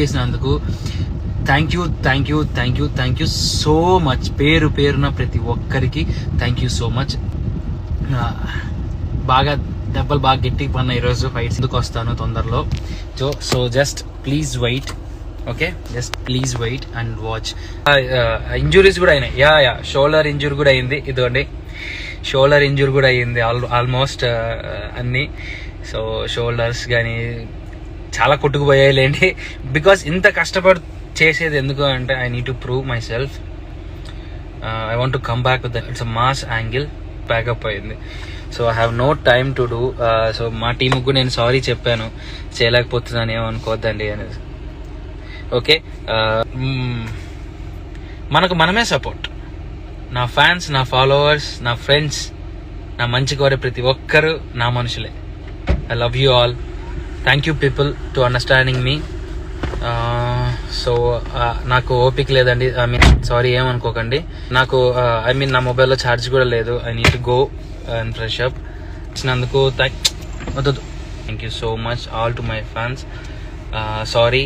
చేసినందుకు thank you thank you thank you thank you so much పేరు పేరున ప్రతి ఒక్కరికి థ్యాంక్ యూ సో మచ్ బాగా దెబ్బలు బాగా గట్టి పడిన ఈరోజు ఫైట్స్ ఎందుకు వస్తాను తొందరలో. So so just please wait okay just please wait and watch injuries కూడా అయినాయి. యా యా షోల్డర్ ఇంజురీ కూడా అయింది. ఇదిగోండి. షోల్డర్ ఇంజురీ కూడా అయ్యింది ఆల్ ఆల్మోస్ట్ అన్నీ. సో షోల్డర్స్ కానీ చాలా కొట్టుకుపోయాయి లేండి. బికాస్ ఇంత కష్టపడి చేసేది ఎందుకు అంటే I need to prove myself I want to come back with it's mass angle backup అయింది. So I have no time to do so మా టీముకు కూడా నేను సారీ చెప్పాను. చేయలేకపోతున్నాను ఏమనుకోవద్దండి అనేది ఓకే uh, mm, మనకు మనమే సపోర్ట్ నా ఫ్యాన్స్ నా ఫాలోవర్స్ నా ఫ్రెండ్స్ నా మంచి కోరే ప్రతి ఒక్కరు నా మనుషులే. I love you all thank you people to understanding me so నాకు ఓపిక లేదండి. ఐ మీన్ సారీ ఏమనుకోకండి. నాకు ఐ మీన్ నా మొబైల్లో ఛార్జ్ కూడా లేదు. I need go and fresh up ఇచ్చినందుకు థ్యాంక్ వద్దు thank you so much all to my fans sorry